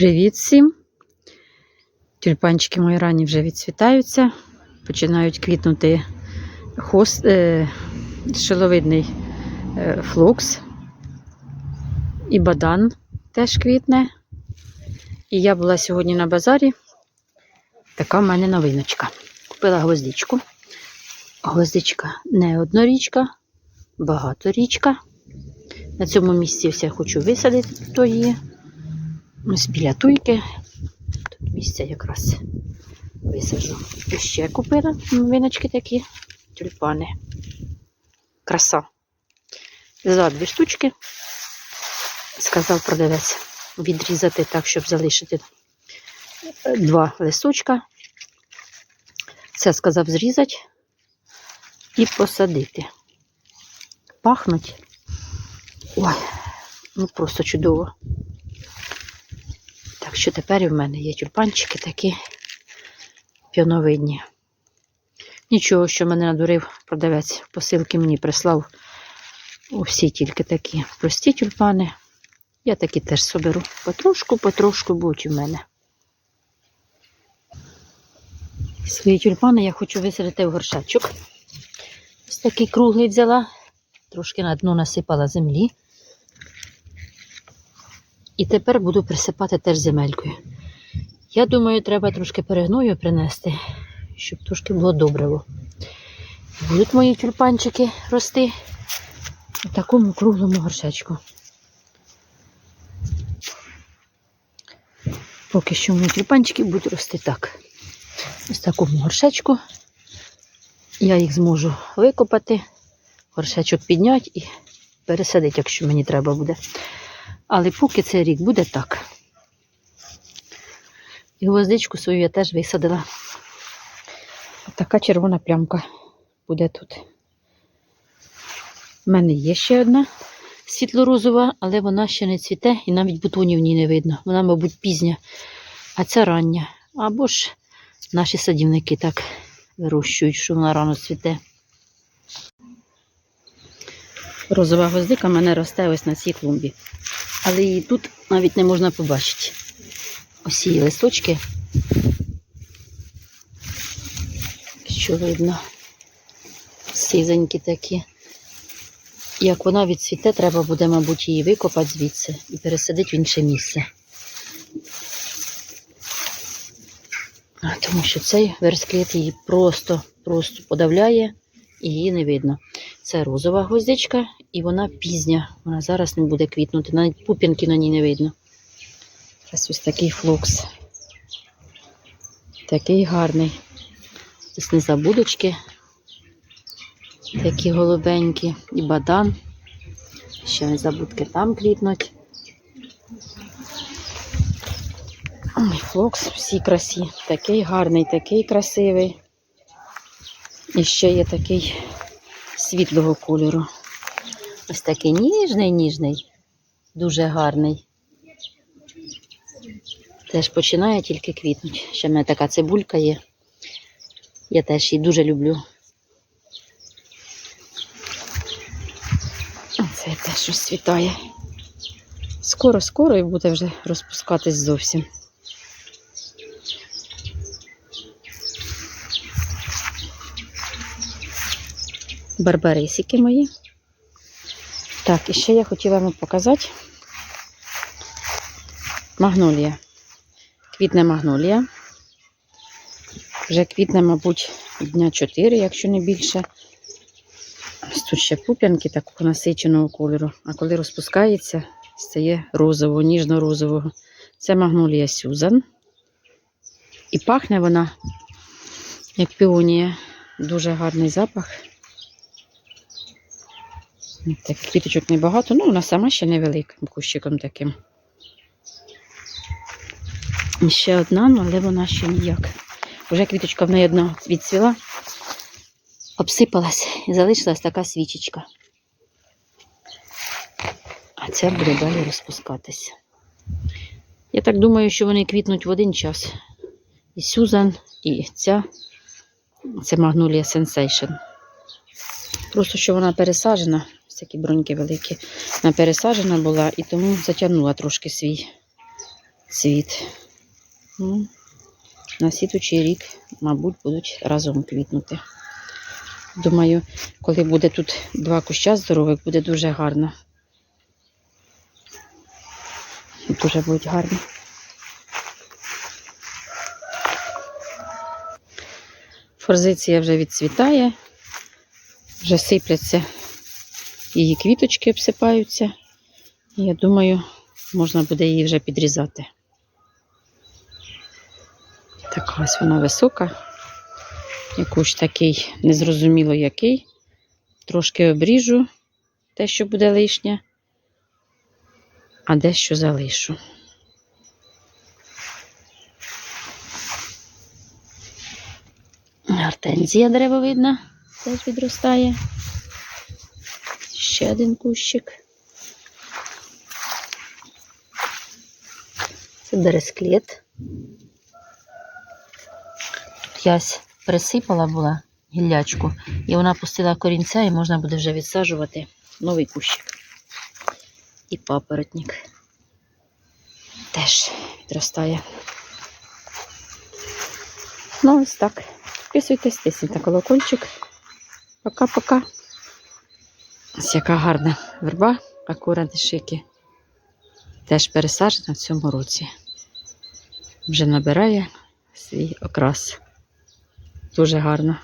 Привіт всім! Тюльпанчики мої ранні вже відцвітаються, починають квітнути хост, е, шиловидний е, флокс і бадан теж квітне. І я була сьогодні на базарі. Така в мене новиночка. Купила гвоздичку. Гвоздичка не однорічка, багаторічка. На цьому місці я хочу висадити то її. Ось біля туйки. Тут місця якраз висаджу. І ще купила новиночки такі тюльпани. Краса. Взяла дві штучки. Сказав продавець відрізати так, щоб залишити два листочка. Це сказав зрізати і посадити. Пахнуть. Ой, ну просто чудово. Так що тепер і в мене є тюльпанчики такі п'яновидні. Нічого, що мене надурив продавець, посилки мені прислав усі тільки такі прості тюльпани. Я такі теж соберу. Потрошку, потрошку будуть у мене. Свої тюльпани я хочу висадити в горшечок. Ось такий круглий взяла, трошки на дно насипала землі. І тепер буду присипати теж земелькою. Я думаю, треба трошки перегною принести, щоб трошки було добриво. Будуть мої тюльпанчики рости у такому круглому горшечку. Поки що мої тюльпанчики будуть рости так. Ось такому горшечку. Я їх зможу викопати, горшечок підняти і пересадити, якщо мені треба буде. Але поки цей рік буде так. І гвоздичку свою я теж висадила. Така червона плямка буде тут. У мене є ще одна світло-розова, але вона ще не цвіте і навіть бутонів в ній не видно. Вона, мабуть, пізня, а ця рання. Або ж наші садівники так вирощують, що вона рано цвіте. Розова гвоздика мене росте ось на цій клумбі. Але її тут навіть не можна побачити. Ось її листочки. Що видно? Сізенькі такі. Як вона відцвіте, треба буде, мабуть, її викопати звідси і пересадити в інше місце. Тому що цей версклет її просто, просто подавляє і її не видно. Це розова гвоздичка, і вона пізня. Вона зараз не буде квітнути. Навіть пупінки на ній не видно. Ось ось такий флокс. Такий гарний. Ось незабудочки. Такі голубенькі. І бадан. Ще незабудки там квітнуть. Ой, флокс всі красі. Такий гарний, такий красивий. І ще є такий світлого кольору. Ось такий ніжний, ніжний, дуже гарний. Теж починає тільки квітнути. Ще в мене така цибулька є. Я теж її дуже люблю. Це теж розцвітає. Скоро-скоро і буде вже розпускатись зовсім. Барбарисики мої. Так, і ще я хотіла вам показати магнолія. Квітне магнолія. Вже квітне, мабуть, дня 4, якщо не більше. Тут ще пуп'янки такого насиченого кольору. А коли розпускається, стає розово, ніжно-розового. Це магнолія Сюзан. І пахне вона, як піонія. Дуже гарний запах. Так, квіточок небагато, ну вона сама ще невелика, кущиком таким. І ще одна, ну, але вона ще ніяк. Вже квіточка в неї одна відцвіла, обсипалась і залишилась така свічечка. А ця буде далі розпускатися. Я так думаю, що вони квітнуть в один час. І Сюзан, і ця. Це Magnolia Sensation. Просто що вона пересаджена, такі броньки великі. Вона пересаджена була і тому затягнула трошки свій цвіт. Ну, на слідучий рік, мабуть, будуть разом квітнути. Думаю, коли буде тут два куща здорових, буде дуже гарно. Дуже будуть гарні. Форзиція вже відцвітає, вже сипляться її квіточки обсипаються. Я думаю, можна буде її вже підрізати. Така ось вона висока. Якусь такий, незрозуміло який. Трошки обріжу те, що буде лишнє, а дещо залишу. Гортензія деревовидна теж відростає. Ще один кущик. Це бересклет. Ясь присипала була гіллячку, і вона пустила корінця, і можна буде вже відсаджувати новий кущик. І папоротник теж відростає. Ну, ось так. Підписуйтесь, тисніть на колокольчик. Пока-пока. Ось яка гарна верба, акуратишики. Теж пересаджена в цьому році. Вже набирає свій окрас. Дуже гарно.